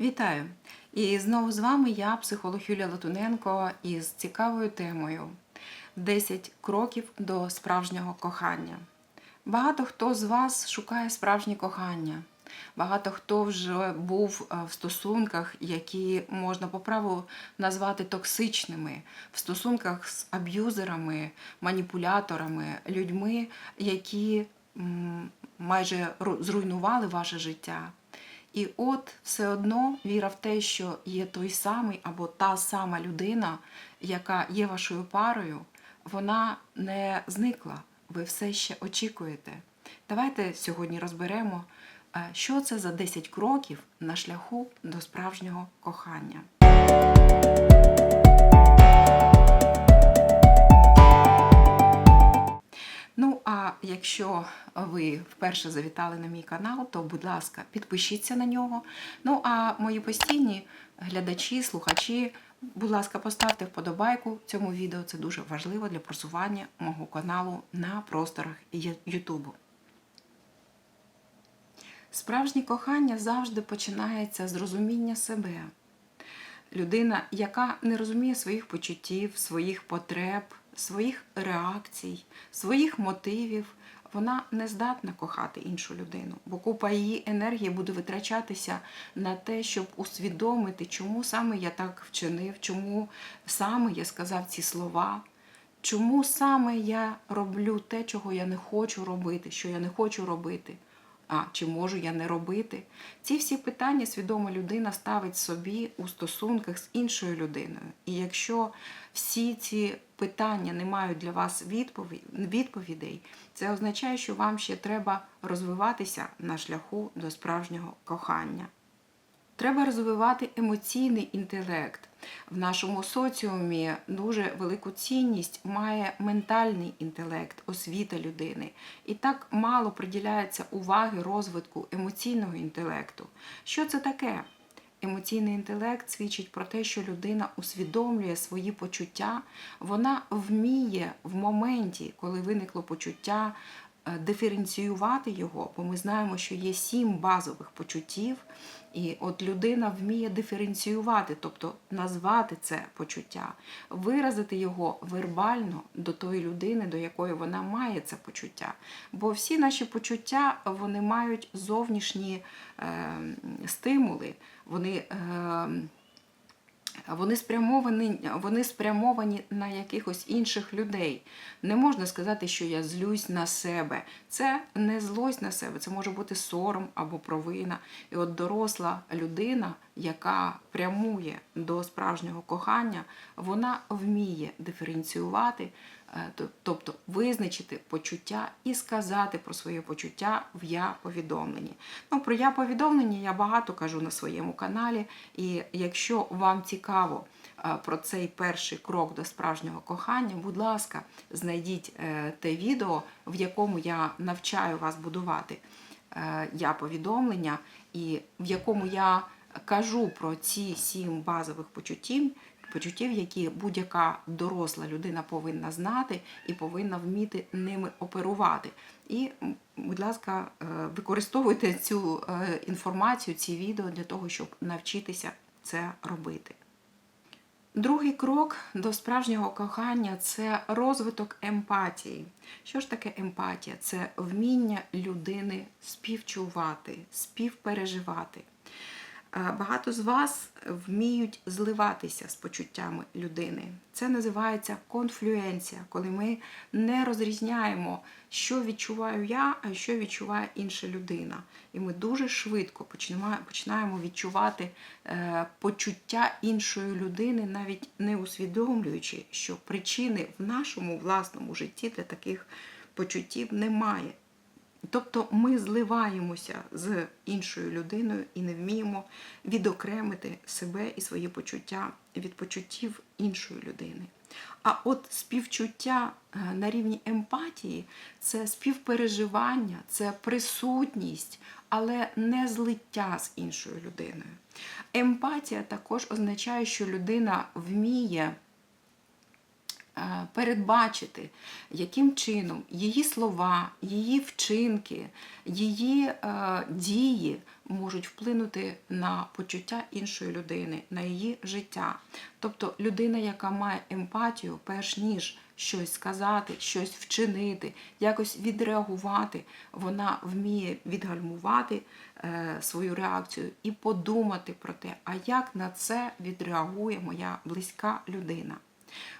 Вітаю! І знову з вами я, психолог Юлія Латуненко, із цікавою темою 10 кроків до справжнього кохання. Багато хто з вас шукає справжнє кохання. Багато хто вже був е, в стосунках, які можна по праву назвати токсичними, в стосунках з аб'юзерами, маніпуляторами, людьми, які майже зруйнували ваше життя. І от все одно віра в те, що є той самий або та сама людина, яка є вашою парою, вона не зникла. Ви все ще очікуєте. Давайте сьогодні розберемо, е, що це за 10 кроків на шляху до справжнього кохання. Якщо ви вперше завітали на мій канал, то, будь ласка, підпишіться на нього. Ну, а мої постійні глядачі, слухачі, будь ласка, поставте вподобайку цьому відео. Це дуже важливо для просування мого каналу на просторах Ютубу. Справжнє кохання завжди починається з розуміння себе. Людина, яка не розуміє своїх почуттів, своїх потреб, своїх реакцій, своїх мотивів, вона не здатна кохати іншу людину, бо купа її енергії буде витрачатися на те, щоб усвідомити, чому саме я так вчинив, чому саме я сказав ці слова. Чому саме я роблю те, чого я не хочу робити, що я не хочу робити? А чи можу я не робити? Ці всі питання свідома людина ставить собі у стосунках з іншою людиною. І якщо всі ці питання не мають для вас відповідей, це означає, що вам ще треба розвиватися на шляху до справжнього кохання. Треба розвивати емоційний інтелект. В нашому соціумі дуже велику цінність має ментальний інтелект, освіта людини. І так мало приділяється уваги розвитку емоційного інтелекту. Що це таке? Емоційний інтелект свідчить про те, що людина усвідомлює свої почуття, вона вміє в моменті, коли виникло почуття, диференціювати його, бо ми знаємо, що є сім базових почуттів, і от людина вміє диференціювати, тобто назвати це почуття, виразити його вербально до тої людини, до якої вона має це почуття. Бо всі наші почуття вони мають зовнішні е, стимули, вони. Е, вони спрямовані, вони спрямовані на якихось інших людей. Не можна сказати, що я злюсь на себе. Це не злость на себе, це може бути сором або провина. І от доросла людина, яка прямує до справжнього кохання, вона вміє диференціювати, тобто визначити почуття і сказати про своє почуття в я-повідомленні. Ну, про я-повідомлення я багато кажу на своєму каналі, і якщо вам цікаво е, про цей перший крок до справжнього кохання, будь ласка, знайдіть е, те відео, в якому я навчаю вас будувати е, я-повідомлення, і в якому я кажу про ці сім базових почуттів, почуттів, які будь-яка доросла людина повинна знати і повинна вміти ними оперувати. І, будь ласка, е, використовуйте цю е, інформацію, ці відео для того, щоб навчитися це робити. Другий крок до справжнього кохання це розвиток емпатії. Що ж таке емпатія? Це вміння людини співчувати, співпереживати. Е, Багато з вас вміють зливатися з почуттями людини. Це називається конфлюенція, коли ми не розрізняємо, що відчуваю я, а що відчуває інша людина. І ми дуже швидко починаємо- відчувати е, почуття іншої людини, навіть не усвідомлюючи, що причини в нашому власному житті для таких почуттів немає. Тобто ми зливаємося з іншою людиною і не вміємо відокремити себе і свої почуття від почуттів іншої людини. А от співчуття е, на рівні емпатії це співпереживання, це присутність, але не злиття з іншою людиною. Емпатія також означає, що людина вміє передбачити, яким чином її слова, її вчинки, її е, дії можуть вплинути на почуття іншої людини, на її життя. Тобто людина, яка має емпатію, перш ніж щось сказати, щось вчинити, якось відреагувати, вона вміє відгальмувати е, свою реакцію і подумати про те, а як на це відреагує моя близька людина.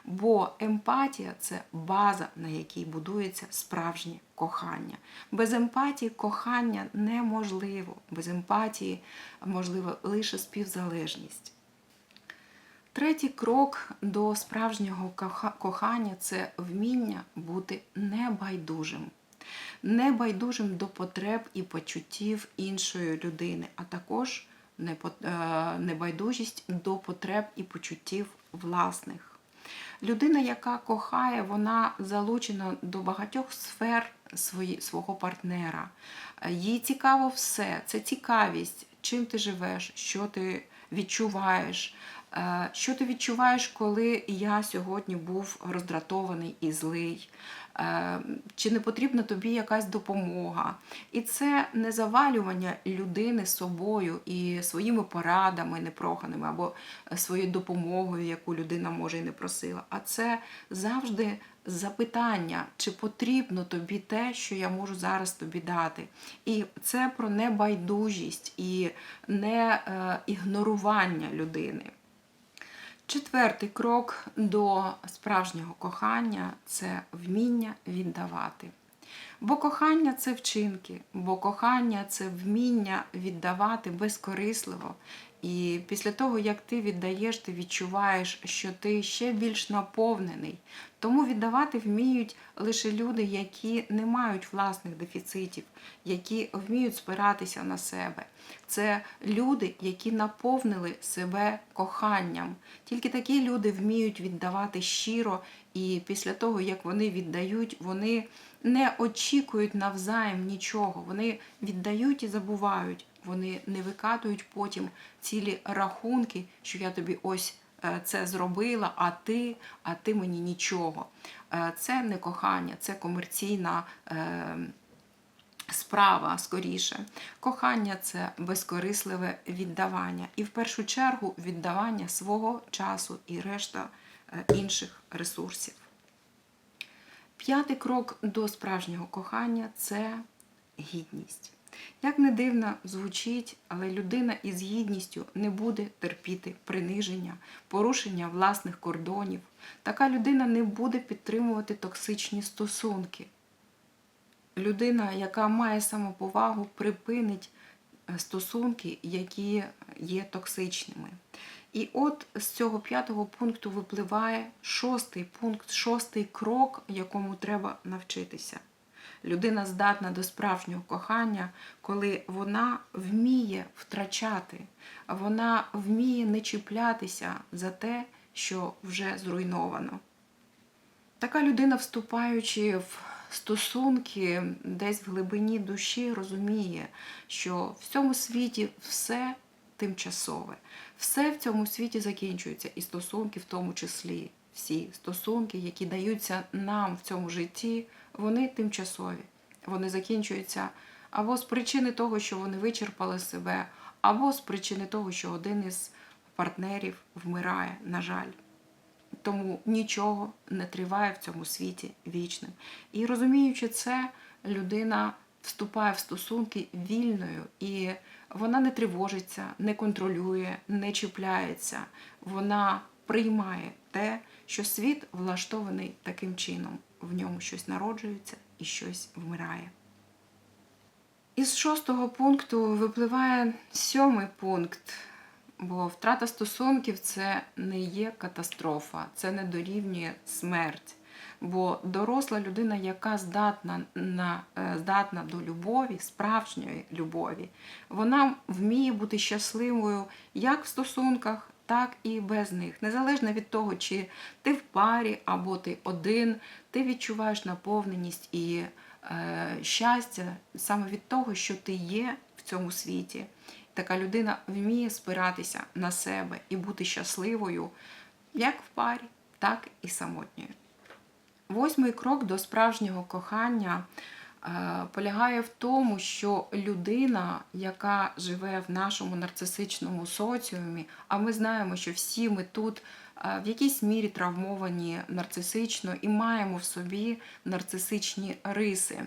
Бо емпатія це база, на якій будується справжнє кохання. Без емпатії кохання неможливо. Без емпатії можлива лише співзалежність. Третій крок до справжнього кохання це вміння бути небайдужим. Небайдужим до потреб і почуттів іншої людини, а також е, небайдужість до потреб і почуттів власних. Людина, яка кохає, вона залучена до багатьох сфер свого партнера. Їй цікаво все. Це цікавість, чим ти живеш, що ти відчуваєш. Е, Що ти відчуваєш, коли я сьогодні був роздратований і злий? Е, Чи не потрібна тобі якась допомога? І це не завалювання людини собою і своїми порадами непроханими або своєю допомогою, яку людина може і не просила. А це завжди запитання, чи потрібно тобі те, що я можу зараз тобі дати. І це про небайдужість і не е, ігнорування людини. Четвертий крок до справжнього кохання це вміння віддавати. Бо кохання це вчинки, бо кохання це вміння віддавати безкорисливо. І після того, як ти віддаєш, ти відчуваєш, що ти ще більш наповнений. Тому віддавати вміють лише люди, які не мають власних дефіцитів, які вміють спиратися на себе. Це люди, які наповнили себе коханням. Тільки такі люди вміють віддавати щиро, і після того, як вони віддають, вони не очікують навзаєм нічого. Вони віддають і забувають. Вони не викатують потім цілі рахунки, що я тобі ось е, це зробила, а ти, а ти мені нічого. Е, Це не кохання, це комерційна. е, Справа скоріше. Кохання це безкорисливе віддавання. І в першу чергу віддавання свого часу і решта інших ресурсів. П'ятий крок до справжнього кохання це гідність. Як не дивно звучить, але людина із гідністю не буде терпіти приниження, порушення власних кордонів. Така людина не буде підтримувати токсичні стосунки. Людина, яка має самоповагу, припинить стосунки, які є токсичними. І от з цього п'ятого пункту випливає шостий пункт, шостий крок, якому треба навчитися. Людина здатна до справжнього кохання, коли вона вміє втрачати, вона вміє не чіплятися за те, що вже зруйновано. Така людина, вступаючи в стосунки десь в глибині душі, розуміє, що в цьому світі все тимчасове, все в цьому світі закінчується, і стосунки в тому числі. Всі стосунки, які даються нам в цьому житті, вони тимчасові. Вони закінчуються або з причини того, що вони вичерпали себе, або з причини того, що один із партнерів вмирає, на жаль. Тому нічого не триває в цьому світі вічним. І розуміючи це, людина вступає в стосунки вільною, і вона не тривожиться, не контролює, не чіпляється. Вона приймає те, що світ влаштований таким чином. В ньому щось народжується і щось вмирає. Із шостого пункту випливає сьомий пункт. Бо втрата стосунків це не є катастрофа, це не дорівнює смерть. Бо доросла людина, яка здатна на е, здатна до любові, справжньої любові, вона вміє бути щасливою як в стосунках, так і без них. Незалежно від того, чи ти в парі або ти один, ти відчуваєш наповненість і е, щастя саме від того, що ти є в цьому світі. Така людина вміє спиратися на себе і бути щасливою як в парі, так і самотньою. Восьмий крок до справжнього кохання е, полягає в тому, що людина, яка живе в нашому нарцисичному соціумі, а ми знаємо, що всі ми тут е, в якійсь мірі травмовані нарцисично і маємо в собі нарцисичні риси.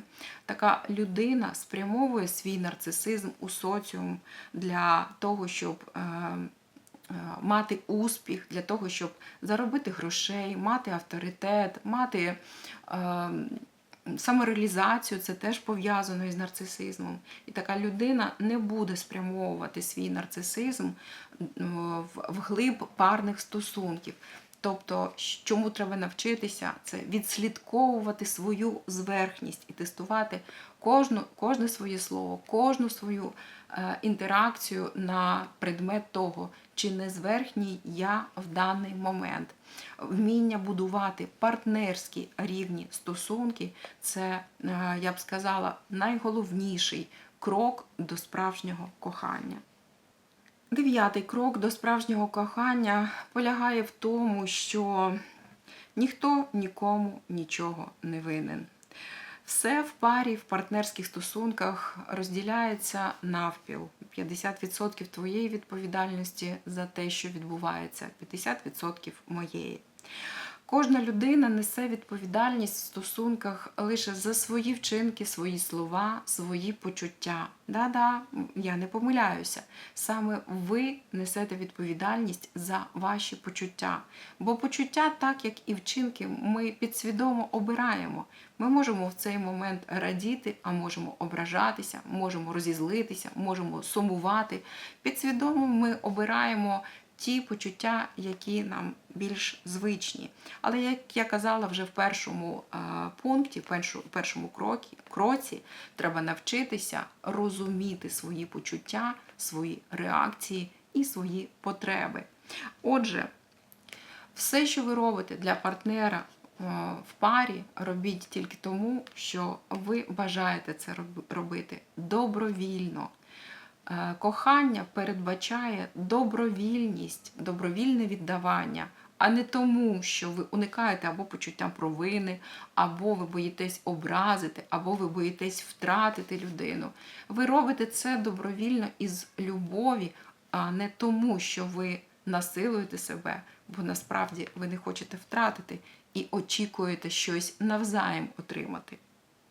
Така людина спрямовує свій нарцисизм у соціум для того, щоб е, мати успіх, для того, щоб заробити грошей, мати авторитет, мати е, самореалізацію, це теж пов'язано із нарцисизмом. І така людина не буде спрямовувати свій нарцисизм е, в- вглиб парних стосунків. Тобто, чому треба навчитися, це відслідковувати свою зверхність і тестувати кожну, кожне своє слово, кожну свою е, інтеракцію на предмет того, чи не зверхній я в даний момент. Вміння будувати партнерські рівні стосунки це, е, я б сказала, найголовніший крок до справжнього кохання. Дев'ятий крок до справжнього кохання полягає в тому, що ніхто нікому нічого не винен. Все в парі, в партнерських стосунках розділяється навпіл. 50% твоєї відповідальності за те, що відбувається, 50% моєї. Кожна людина несе відповідальність в стосунках лише за свої вчинки, свої слова, свої почуття. Да-да, я не помиляюся. Саме ви несете відповідальність за ваші почуття. Бо почуття, так як і вчинки, ми підсвідомо обираємо. Ми можемо в цей момент радіти, а можемо ображатися, можемо розізлитися, можемо сумувати. Підсвідомо ми обираємо ті почуття, які нам більш звичні. Але як я казала вже в першому пункті, в першому крокі, кроці, треба навчитися розуміти свої почуття, свої реакції і свої потреби. Отже, все, що ви робите для партнера в парі, робіть тільки тому, що ви бажаєте це робити добровільно. Е, Кохання передбачає добровільність, добровільне віддавання, а не тому, що ви уникаєте або почуття провини, або ви боїтесь образити, або ви боїтесь втратити людину. Ви робите це добровільно із любові, а не тому, що ви насилуєте себе, бо насправді ви не хочете втратити і очікуєте щось навзаєм отримати.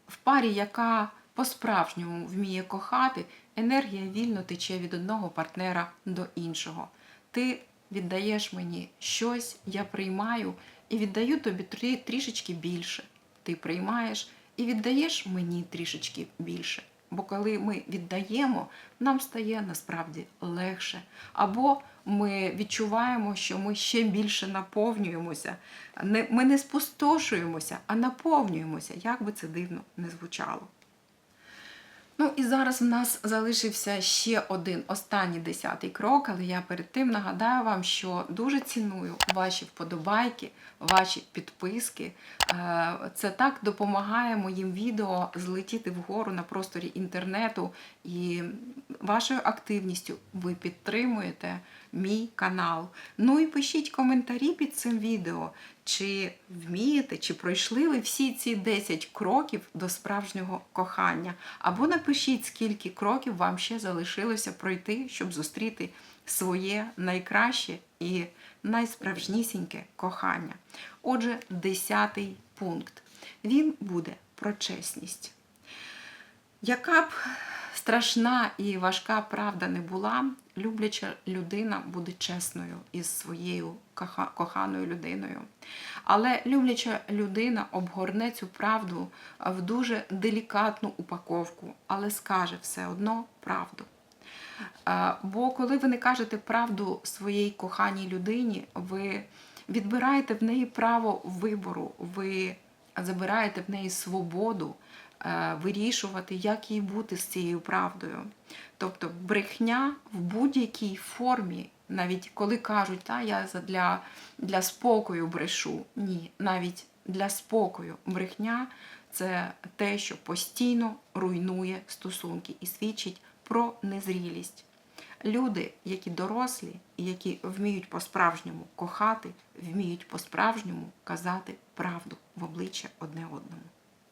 В парі, яка по-справжньому вміє кохати, енергія вільно тече від одного партнера до іншого. Ти віддаєш мені щось, я приймаю і віддаю тобі трішечки більше. Ти приймаєш і віддаєш мені трішечки більше. Бо коли ми віддаємо, нам стає насправді легше. Або ми відчуваємо, що ми ще більше наповнюємося. Ми не спустошуємося, а наповнюємося, як би це дивно не звучало. Ну і зараз в нас залишився ще один останній десятий крок, але я перед тим нагадаю вам, що дуже ціную ваші вподобайки, ваші підписки. Е, Це так допомагає моїм відео злетіти вгору на просторі інтернету, і вашою активністю ви підтримуєте мій канал. Ну і пишіть коментарі під цим відео, чи вмієте, чи пройшли ви всі ці 10 кроків до справжнього кохання. Або напишіть, скільки кроків вам ще залишилося пройти, щоб зустріти своє найкраще і найсправжнісіньке кохання. Отже, десятий пункт. Він буде про чесність. Яка б страшна і важка правда не була, любляча людина буде чесною із своєю коханою людиною. Але любляча людина обгорне цю правду в дуже делікатну упаковку, але скаже все одно правду. Е, Бо коли ви не кажете правду своїй коханій людині, ви відбираєте в неї право вибору, ви забираєте в неї свободу вирішувати, як їй бути з цією правдою. Тобто брехня в будь-якій формі, навіть коли кажуть, та я для, для спокою брешу. Ні, навіть для спокою брехня це те, що постійно руйнує стосунки і свідчить про незрілість. Люди, які дорослі і які вміють по-справжньому кохати, вміють по-справжньому казати правду в обличчя одне одному.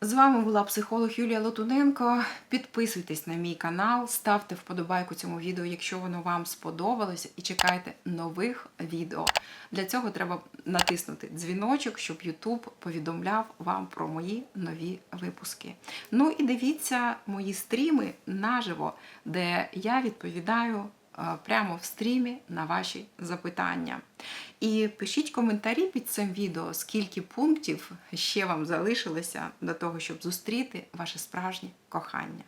З вами була психолог Юлія Лотуненко. Підписуйтесь на мій канал, ставте вподобайку цьому відео, якщо воно вам сподобалося, і чекайте нових відео. Для цього треба натиснути дзвіночок, щоб YouTube повідомляв вам про мої нові випуски. Ну і дивіться мої стріми наживо, де я відповідаю прямо в стрімі на ваші запитання. І пишіть коментарі під цим відео, скільки пунктів ще вам залишилося до того, щоб зустріти ваше справжнє кохання.